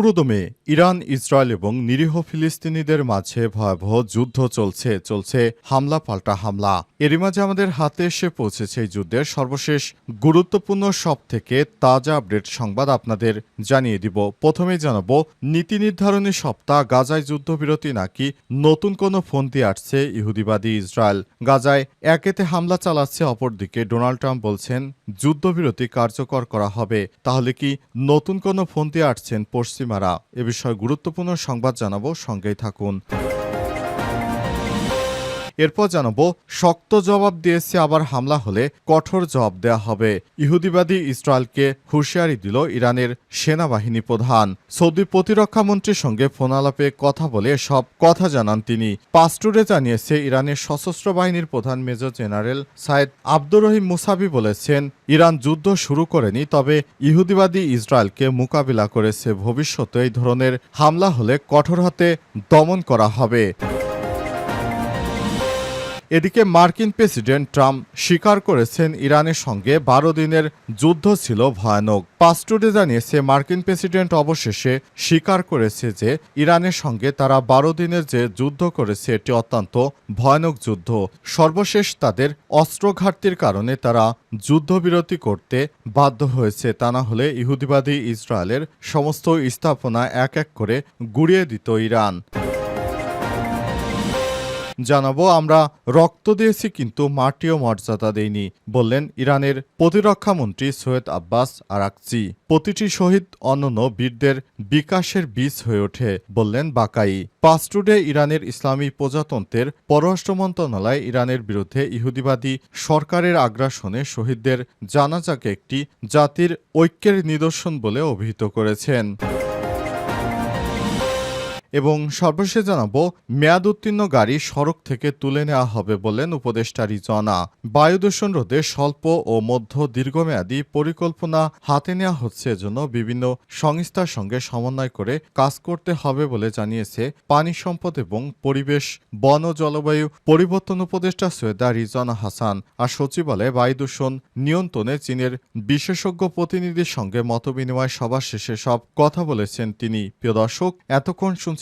পুরোদমে Iran, Israel এবং নিরীহ ফিলিস্তিনিদের মাঝে ভয়াবহ যুদ্ধ চলছে চলছে হামলা পাল্টা হামলা। এরই মাঝে আমাদের হাতে এসে পৌঁছেছে এই যুদ্ধের সর্বশেষ গুরুত্বপূর্ণ সব থেকে তাজা আপডেট সংবাদ আপনাদের জানিয়ে দিব। প্রথমেই জানাব, নীতি নির্ধারণী সপ্তাহ গাজায় যুদ্ধবিরতি নাকি নতুন কোনো ফন্দি আসছে ইহুদিবাদী ইসরায়েল? গাজায় একেতে হামলা চালাচ্ছে অপরদিকে ডোনাল্ড ট্রাম্প বলছেন, যুদ্ধবিরতি কার্যকর করা হবে। তাহলে কি নতুন কোনো ফন্দি আসছেন পশ্চিমারা এ বিষয়ে গুরুত্বপূর্ণ সংবাদ জানাব সঙ্গেই থাকুন। এরপর জানাব, শক্ত জবাব দিয়েছে আবার হামলা হলে কঠোর জবাব দেয়া হবে। ইহুদিবাদী ইসরায়েলকে হুঁশিয়ারি দিল ইরানের সেনাবাহিনী প্রধান। সৌদি প্রতিরক্ষা মন্ত্রীর সঙ্গে ফোনালাপে কথা বলে সব কথা জানান তিনি। পাস্টুরে জানিয়েছে, ইরানের সশস্ত্র বাহিনীর প্রধান major general Saeed Abdur Rahim Mousavi বলেছেন, ইরান যুদ্ধ শুরু করেনি, তবে ইহুদিবাদী ইসরায়েলকে মোকাবিলা করেছে। ভবিষ্যতে এই ধরনের হামলা হলে কঠোর হাতে দমন করা হবে। এদিকে মার্কিন প্রেসিডেন্ট ট্রাম্প স্বীকার করেছেন ইরানের সঙ্গে বারো দিনের যুদ্ধ ছিল ভয়ানক। পাস্টুডে জানিয়েছে, মার্কিন প্রেসিডেন্ট অবশেষে স্বীকার করেছে যে ইরানের সঙ্গে তারা বারো দিনের যে যুদ্ধ করেছে, এটি অত্যন্ত ভয়ানক যুদ্ধ। সর্বশেষ তাদের অস্ত্র ঘাটতির কারণে তারা যুদ্ধবিরতি করতে বাধ্য হয়েছে। তা না হলে ইহুদিবাদী ইসরায়েলের সমস্ত স্থাপনা এক এক করে গুড়িয়ে দিত ইরান। জানাব, আমরা রক্ত দিয়েছি কিন্তু মাটিও মর্যাদা দেইনি, বললেন ইরানের প্রতিরক্ষা মন্ত্রী সৈয়দ আব্বাস আরাকচি। প্রতিটি শহীদ অনন্য বীরদের বিকাশের বীজ হয়ে ওঠে, বললেন বাকাই। পাস্টুডে ইরানের ইসলামী প্রজাতন্ত্রের পররাষ্ট্র মন্ত্রণালয় ইরানের বিরুদ্ধে ইহুদিবাদী সরকারের আগ্রাসনে শহীদদের জানাজাকে একটি জাতির ঐক্যের নিদর্শন বলে অভিহিত করেছেন। এবং সর্বশেষ জানাব, মেয়াদ উত্তীর্ণ গাড়ি সড়ক থেকে তুলে নেওয়া হবে বললেন উপদেষ্টা রিজনা বায়ু দূষণ রোধে স্বল্প ও মধ্য দীর্ঘমেয়াদী পরিকল্পনা হাতে নেওয়া হচ্ছে এজন্য বিভিন্ন সংস্থার সঙ্গে সমন্বয় করে কাজ করতে হবে বলে জানিয়েছে পানি সম্পদ এবং পরিবেশ, বন ও জলবায়ু পরিবর্তন উপদেষ্টা সৈয়দা রিজনা হাসান আর সচিবালয়ে বায়ু দূষণ নিয়ন্ত্রণে চীনের বিশেষজ্ঞ প্রতিনিধির সঙ্গে মতবিনিময় সভা শেষে সব কথা বলেছেন তিনি। প্রিয় দর্শক, এতক্ষণ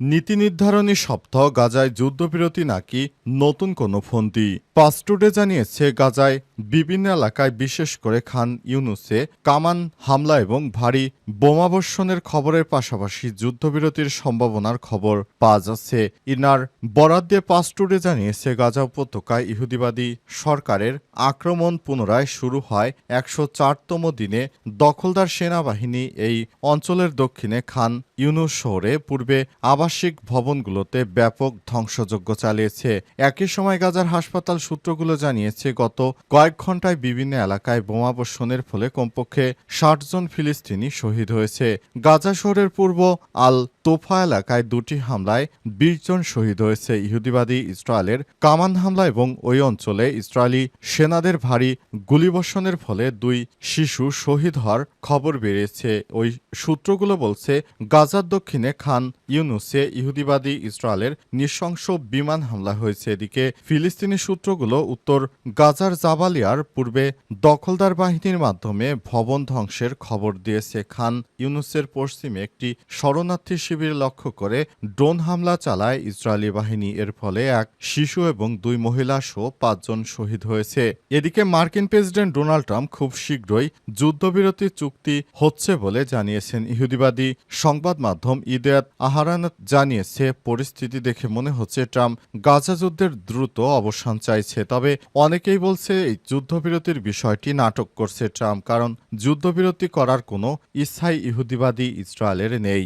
নীতি নির্ধারণী সপ্তাহ গাজায় যুদ্ধবিরতি নাকি নতুন কোনো ফন্দি? পাস্টুডে জানিয়েছে গাজায় বিভিন্ন এলাকায় বিশেষ করে খান ইউনুসে কামান হামলা এবং ভারী বোমাবর্ষণের খবরের পাশাপাশি যুদ্ধবিরতির সম্ভাবনার খবর পাওয়া যাচ্ছে। ইনার বরাদ দিয়ে পাস্টুডে জানিয়েছে গাজা উপত্যকায় ইহুদিবাদী সরকারের আক্রমণ পুনরায় শুরু হয় একশো চারতম দিনে। দখলদার সেনাবাহিনী এই অঞ্চলের দক্ষিণে খান ইউনুস শহরে পূর্বে আবাসিক ভবনগুলোতে ব্যাপক ধ্বংসযজ্ঞ চালিয়েছে। একই সময় গাজার হাসপাতাল সূত্রগুলো জানিয়েছে, গত কয়েক ঘন্টায় বিভিন্ন এলাকায় বোমাবর্ষণের ফলে কমপক্ষে ষাট জন ফিলিস্তিনি শহীদ হয়েছে। গাজা শহরের পূর্ব আল তোফা এলাকায় দুটি হামলায় বিশ জন শহীদ হয়েছে। ইহুদিবাদী ইসরায়েলের কামান হামলা এবং ওই অঞ্চলে ইসরায়েলি সেনাদের ভারী গুলিবর্ষণের ফলে দুই শিশু শহীদ হওয়ার খবর বেড়েছে ওই সূত্রগুলো বলছে, গাজার দক্ষিণে খান ইউনুসে ইহুদিবাদী ইসরায়েলের নৃশংস বিমান হামলা হয়েছে। এদিকে ফিলিস্তিনি সূত্রগুলো উত্তর গাজার জাবালিয়ার পূর্বে দখলদার বাহিনীর মাধ্যমে ভবন ধ্বংসের খবর দিয়েছে। খান ইউনুসের পশ্চিমে একটি শরণার্থী শিবির লক্ষ্য করে ড্রোন হামলা চালায় ইসরায়েলি বাহিনী। এর ফলে এক শিশু এবং দুই মহিলা সহ পাঁচজন শহীদ হয়েছে। এদিকে মার্কিন প্রেসিডেন্ট ডোনাল্ড ট্রাম্প খুব শীঘ্রই যুদ্ধবিরতি চুক্তি হচ্ছে বলে জানিয়েছেন ইহুদিবাদী সংবাদ মাধ্যম ইদেয়াত আহারানত জানিয়েছে। পরিস্থিতি দেখে মনে হচ্ছে ট্রাম্প গাজা যুদ্ধের দ্রুত অবসান চাইছে। তবে অনেকেই বলছে এই যুদ্ধবিরতির বিষয়টি নাটক করছে ট্রাম্প, কারণ যুদ্ধবিরতি করার কোনো স্থায়ী ইহুদিবাদী ইসরায়েলের নেই।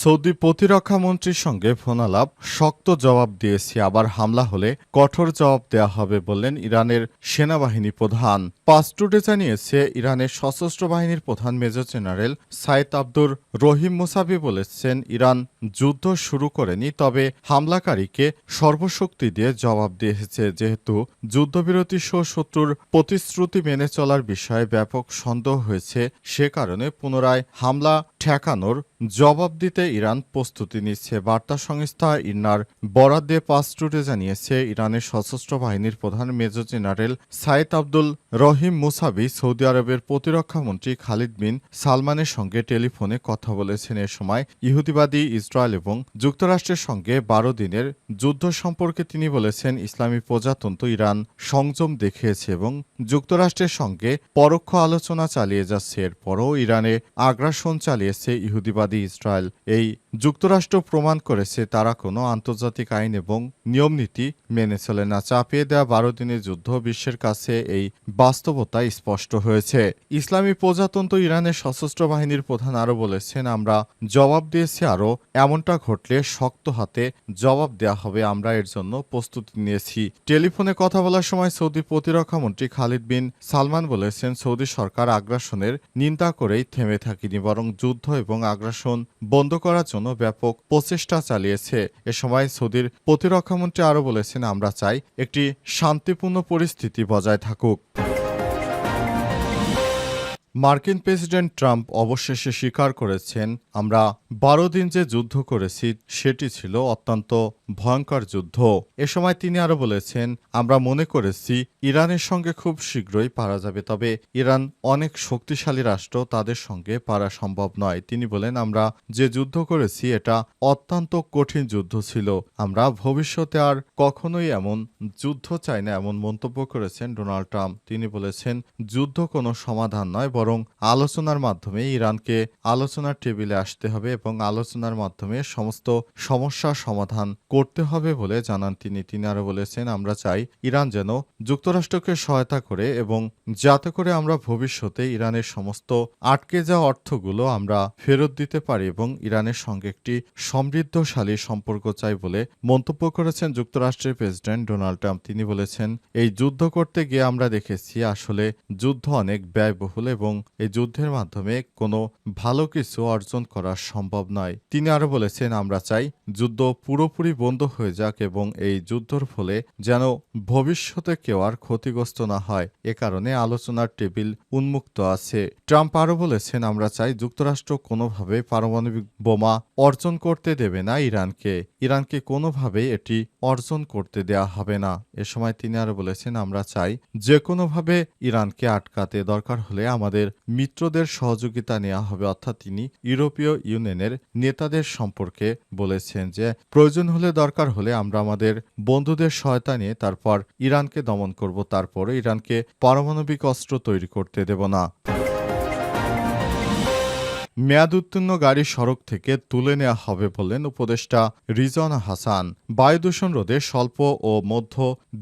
সৌদি প্রতিরক্ষা মন্ত্রীর সঙ্গে ফোনালাপ, শক্ত জবাব দিয়েছি, আবার হামলা হলে কঠোর জবাব দেওয়া হবে বললেন ইরানের সেনাবাহিনী প্রধান। পাসটুডে জানিয়েছে, ইরানের সশস্ত্র বাহিনীর প্রধান major general Saeed Abdur Rahim Mousavi বলেছেন, ইরান যুদ্ধ শুরু করেনি, তবে হামলাকারীকে সর্বশক্তি দিয়ে জবাব দিয়েছে। যেহেতু যুদ্ধবিরতি সহ শত্রুর প্রতিশ্রুতি মেনে চলার বিষয়ে ব্যাপক সন্দেহ হয়েছে, সে কারণে পুনরায় হামলা ঠেকানোর জবাব দিতে ইরান প্রস্তুতি নিচ্ছে। বার্তা সংস্থা ইন্নার বরাদ দিয়ে পাসটুডে জানিয়েছে, ইরানের সশস্ত্র বাহিনীর প্রধান major general Saeed Abdul Rahim Mousavi Saudi আরবের প্রতিরক্ষা মন্ত্রী খালিদ বিন সালমানের সঙ্গে টেলিফোনে কথা বলেছেন। এ সময় ইহুদিবাদী ইসরায়েল এবং যুক্তরাষ্ট্রের সঙ্গে বারো দিনের যুদ্ধ সম্পর্কে তিনি বলেছেন, ইসলামী প্রজাতন্ত্র ইরান সংযম দেখিয়েছে এবং যুক্তরাষ্ট্রের সঙ্গে পরোক্ষ আলোচনা চালিয়ে যাচ্ছে। এরপরও ইরানে আগ্রাসন চালিয়েছে ইহুদিবাদী ইসরায়েল এই যুক্তরাষ্ট্র প্রমাণ করেছে তারা কোনো আন্তর্জাতিক আইন এবং নিয়মনীতি মেনে চলে না। চাপিয়ে দেওয়া বারো দিনের যুদ্ধ বিশ্বের কাছে এই বাস্তবতা স্পষ্ট হয়েছে। ইসলামী প্রজাতন্ত্র ইরানের সশস্ত্র বাহিনীর প্রধান আরও বলেছেন, আমরা জবাব দিয়েছি আরও এমনটা ঘটলে শক্ত হাতে জবাব দেওয়া হবে, আমরা এর জন্য প্রস্তুতি নিয়েছি। টেলিফোনে কথা বলার সময় সৌদি প্রতিরক্ষা মন্ত্রী খালিদ বিন সালমান বলেছেন, সৌদি সরকার আগ্রাসনের নিন্দা করেই থেমে থাকেনি, বরং যুদ্ধ এবং আগ্রাসন বন্ধ করার জন্য ব্যাপক প্রচেষ্টা চালিয়েছে। এ সময় সৌদির প্রতিরক্ষামন্ত্রী আরও বলেছেন, আমরা চাই একটি শান্তিপূর্ণ পরিস্থিতি বজায় থাকুক। মার্কিন প্রেসিডেন্ট ট্রাম্প অবশেষে স্বীকার করেছেন, আমরা বারো দিন যে যুদ্ধ করেছি, সেটি ছিল অত্যন্ত ভয়ঙ্কর যুদ্ধ। এ সময় তিনি আরও বলেছেন, আমরা মনে করেছি ইরানের সঙ্গে খুব শীঘ্রই পারা যাবে, তবে ইরান অনেক শক্তিশালী রাষ্ট্র, তাদের সঙ্গে পারা সম্ভব নয়। তিনি বলেন, আমরা যে যুদ্ধ করেছি, এটা অত্যন্ত কঠিন যুদ্ধ ছিল। আমরা ভবিষ্যতে আর কখনোই এমন যুদ্ধ চাই না, এমন মন্তব্য করেছেন ডোনাল্ড ট্রাম্প। তিনি বলেছেন, যুদ্ধ কোনো সমাধান নয় বরং আলোচনার মাধ্যমে ইরানকে আলোচনার টেবিলে আসতে হবে এবং আলোচনার মাধ্যমে সমস্ত সমস্যার সমাধান করতে হবে বলে জানান তিনি। তিনি আরও বলেছেন, আমরা চাই ইরান যেন যুক্তরাষ্ট্রকে সহায়তা করে এবং যাতে করে আমরা ভবিষ্যতে ইরানের সমস্ত আটকে যাওয়া অর্থগুলো আমরা ফেরত দিতে পারি এবং ইরানের সঙ্গে একটি সমৃদ্ধশালী সম্পর্ক চাই বলে মন্তব্য করেছেন যুক্তরাষ্ট্রের প্রেসিডেন্ট ডোনাল্ড ট্রাম্প। তিনি বলেছেন, এই যুদ্ধ করতে গিয়ে আমরা দেখেছি আসলে যুদ্ধ অনেক ব্যয়বহুল এবং এই যুদ্ধের মাধ্যমে কোনো ভালো কিছু অর্জন করা সম্ভব নয়। তিনি আরও বলেছেন, আমরা চাই যুদ্ধ পুরোপুরি বন্ধ হয়ে যাক এবং এই যুদ্ধর ফলে যেন ভবিষ্যতে কেউ আর ক্ষতিগ্রস্ত না হয়। এ কারণে আলোচনার টেবিল উন্মুক্ত আছে। ট্রাম্প আরও বলেছেন, আমরা চাই যুক্তরাষ্ট্র কোনোভাবে পারমাণবিক বোমা অর্জন করতে দেবে না ইরানকে। ইরানকে কোনোভাবে এটি অর্জন করতে দেয়া হবে না। এ সময় তিনি আরও বলেছেন, আমরা চাই যে কোনোভাবে ইরানকে আটকাতে দরকার হলে আমাদের মিত্রদের সহযোগিতা নেওয়া হবে। অর্থাৎ তিনি ইউরোপীয় ইউনিয়নের নেতাদের সম্পর্কে বলেছেন যে, প্রয়োজন হলে, দরকার হলে আমরা আমাদের বন্ধুদের সহায়তা নিয়ে তারপর ইরানকে দমন করব। তারপরে ইরানকে পারমাণবিক অস্ত্র তৈরি করতে দেব না। মেয়াদ উত্তীর্ণ গাড়ি সড়ক থেকে তুলে নেওয়া হবে বললেন উপদেষ্টা রিজওয়ানা হাসান। বায়ু দূষণ রোধে স্বল্প ও মধ্য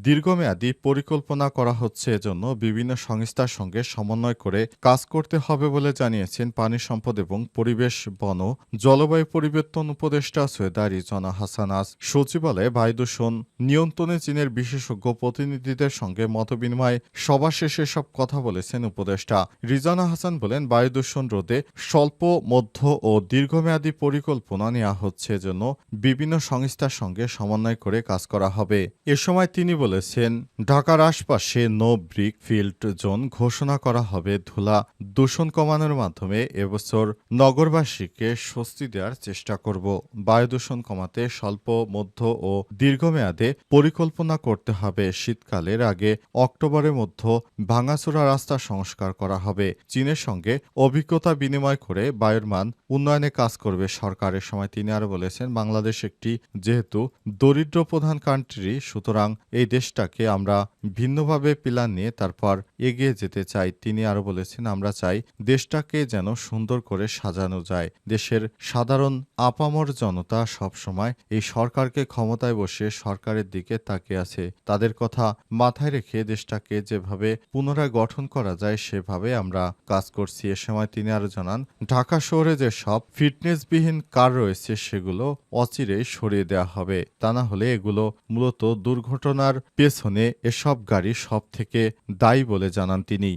দীর্ঘমেয়াদী পরিকল্পনা করা হচ্ছে এজন্য বিভিন্ন সংস্থার সঙ্গে সমন্বয় করে কাজ করতে হবে বলে জানিয়েছেন পানি সম্পদ এবং পরিবেশ, বন জলবায়ু পরিবর্তন উপদেষ্টা সৈয়দা রিজওয়ানা হাসান। আজ সচিবালয়ে বায়ু দূষণ নিয়ন্ত্রণে চীনের বিশেষজ্ঞ প্রতিনিধিদের সঙ্গে মতবিনিময় সভা শেষে সব কথা বলেছেন উপদেষ্টা। রিজওয়ানা হাসান বলেন বায়ু দূষণ রোধে স্বল্প মধ্য ও দীর্ঘমেয়াদী পরিকল্পনা নেওয়া হচ্ছে এজন্য বিভিন্ন সংস্থার সঙ্গে সমন্বয় করে কাজ করা হবে। এ সময় তিনি বলেছেন, ঢাকার আশপাশে নো ব্রিক ফিল্ড জোন ঘোষণা করা হবে। ধুলা দূষণ কমানোর মাধ্যমে এবছর নগরবাসীকে স্বস্তি দেওয়ার চেষ্টা করব। বায়ু দূষণ কমাতে স্বল্প, মধ্য ও দীর্ঘমেয়াদে পরিকল্পনা করতে হবে। শীতকালের আগে অক্টোবরের মধ্য ভাঙাচোরা রাস্তা সংস্কার করা হবে। চীনের সঙ্গে অভিজ্ঞতা বিনিময় করে বায়ুর মান উন্নয়নে কাজ করবে সরকারের সময় তিনি আরও বলেছেন, বাংলাদেশ একটি যেহেতু দরিদ্র প্রধান কান্ট্রি সুতরাং এই দেশটাকে আমরা ভিন্নভাবে প্ল্যান নিয়ে তারপর এগিয়ে যেতে চাই। তিনি আরও বলেছেন, আমরা চাই দেশটাকে যেন সুন্দর করে সাজানো যায়। দেশের সাধারণ আপামর জনতা সবসময় এই সরকারকে ক্ষমতায় বসে সরকারের দিকে তাকিয়ে আছে। তাদের কথা মাথায় রেখে দেশটাকে যেভাবে পুনরায় গঠন করা যায়, সেভাবে আমরা কাজ করছি। এ সময় তিনি আরও জানান ঢাকা শহরে যে সব ফিটনেসবিহীন কার রয়েছে সেগুলো অচিরে সরিয়ে দেওয়া হবে। তা না হলে এগুলো মূলত দুর্ঘটনার পেছনে এসব গাড়ি সব থেকে দায়ী বলে জানান তিনি।